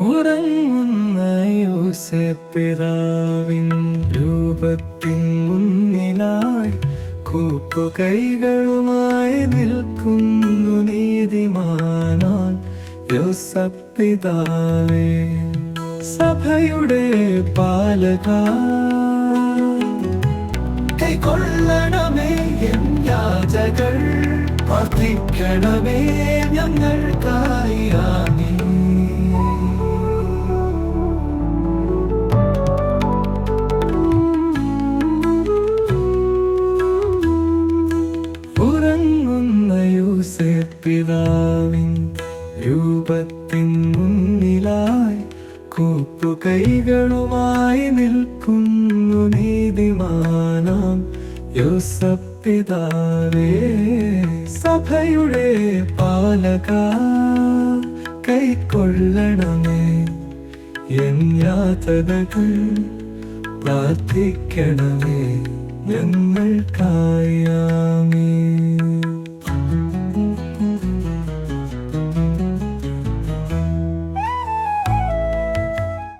ഉറങ്ങുന്ന യൂസപ്പിതാവിൻ രൂപത്തിൻ മുന്നിലായി കൂപ്പുകൈകളുമായി നിൽക്കുന്നു നീതിമാനാൻ യോസപ്പിതാവേ സഭയുടെ പാലക. കൈക്കൊള്ളണമേ എൻ രാജകൾ. വർദ്ധിക്കണമേ ഞങ്ങൾക്കായി. യൂസപ്പിതാവിൻ രൂപത്തിൻ മുന്നിലായി കൂപ്പുകൈകളുമായി നിൽക്കുന്നു നീതിമാനാം യോസപ്പിതാവേ സഭയുടെ പാലക കൈക്കൊള്ളണമേ. എൻ യാതകൾ പ്രാർത്ഥിക്കണമേ. ഞങ്ങൾക്കായി